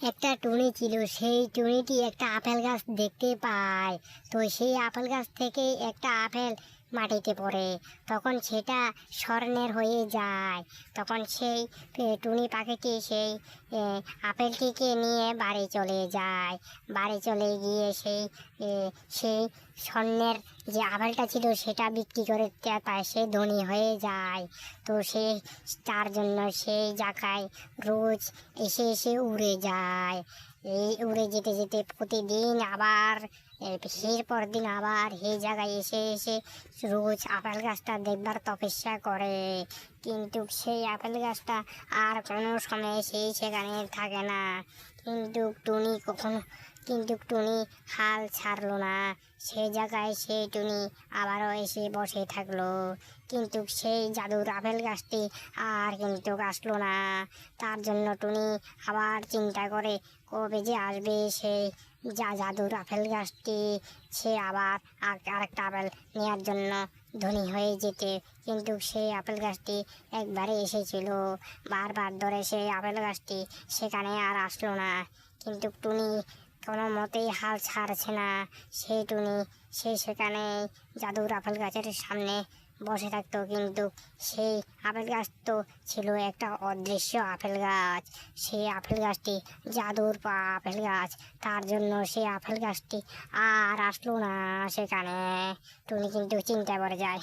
একটা টুনি ছিল, সেই টুনিটি একটা আপেল গাছ দেখতে পায়। তো সেই আপেল গাছ থেকে একটা আপেল মাটিতে পড়ে। তখন সেটা স্বর্ণের হয়ে যায়। তখন সেই টুনি পাখিটি সেই আপেলটিকে নিয়ে বাড়ি চলে যায়। বাড়ি চলে গিয়ে সেই সেই স্বর্ণের যে আপেলটা ছিল সেটা বিক্রি করে তাই সে ধনী হয়ে যায়। তো সে তার জন্য সেই জায়গায় রোজ এসে এসে উড়ে যায়। এই উড়ে যেতে যেতে প্রতিদিন আবার এর পর দিন আবার সেই জায়গায় এসে এসে রোজ আপেল গাছটা দেখবার তপস্যা করে। কিন্তু সেই আপেল গাছটা আর কোনো সময় সেই সেখানে থাকে না। কিন্তু টুনি কখনো, কিন্তু টুনি হাল ছাড়লো না। সেই জায়গায় সেই টুনি আবারও এসে বসে থাকল। কিন্তু সেই জাদুর আপেল গাছটি আর কিন্তু আসলো না। তার জন্য টুনি আবার চিন্তা করে, কবে যে আসবে সেই যা জাদুর আপেল গাছটি, সে আবার আর- আরেকটা আপেল নেওয়ার জন্য ধনী হয়ে যেতে। কিন্তু সেই আপেল গাছটি একবারে এসেছিল। বারবার ধরে সেই আপেল গাছটি সেখানে আর আসলো না। কিন্তু টুনি কোনো মতেই হাল ছাড়ছে না। সেই টুনি, সে সেখানে জাদুর আপেল গাছের সামনে বসে থাকতো, কিন্তু সেই আপেল গাছ তো ছিল একটা অদৃশ্য আপেল গাছ। সেই আপেল গাছটি জাদুর পা আপেল গাছ। তার জন্য সেই আপেল গাছটি আর আসলো না সেখানে। টুনি কিন্তু চিন্তা করে যায়।